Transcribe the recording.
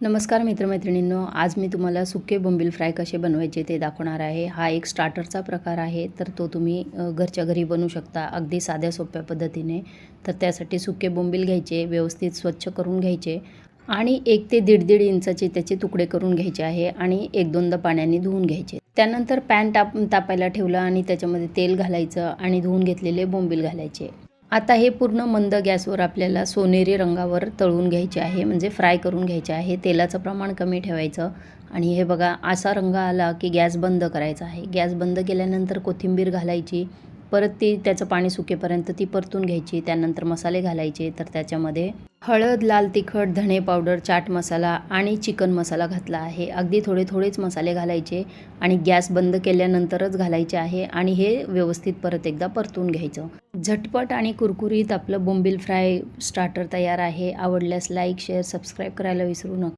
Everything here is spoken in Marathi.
नमस्कार मित्रमैत्रिणींनो आज मी तुम्हाला सुके बोंबील फ्राय कसे बनवायचे ते दाखवणार आहे. हा एक स्टार्टरचा प्रकार आहे तर तो तुम्ही घरच्या घरी बनवू शकता अगदी साध्या सोप्या पद्धतीने. तर त्यासाठी सुके बोंबील घ्यायचे व्यवस्थित स्वच्छ करून घ्यायचे आणि एक ते दीड दीड इंचाचे त्याचे तुकडे करून घ्यायचे आहे आणि एक दोनदा पाण्याने धुवून घ्यायचे. त्यानंतर पॅन टाप तापायला ठेवलं आणि त्याच्यामध्ये तेल घालायचं आणि धुवून घेतलेले बोंबील घालायचे. आता हे पूर्ण मंद गॅसवर आपल्याला सोनेरी रंगावर तळून घ्यायचे आहे म्हणजे फ्राय करून घ्यायचे आहे. तेलाचं प्रमाण कमी ठेवायचं आणि हे बघा असा रंग आला की गॅस बंद करायचा आहे. गॅस बंद केल्यानंतर कोथिंबीर घालायची परत ती त्याचं पाणी सुकेपर्यंत ती परतून घ्यायची त्यानंतर मसाले घालायचे तर त्याच्यामध्ये हळद लाल तिखट धणे पावडर चाट मसाला आणि चिकन मसाला घातला आहे. अगदी थोडे थोडेच मसाले घालायचे आणि गॅस बंद केल्यानंतरच घालायचे आहे आणि हे व्यवस्थित परत एकदा परतून घ्यायचं. झटपट आणि कुरकुरीत आपलं बोंबील फ्राय स्टार्टर तयार आहे. आवडल्यास लाईक शेअर सबस्क्राईब करायला विसरू नका.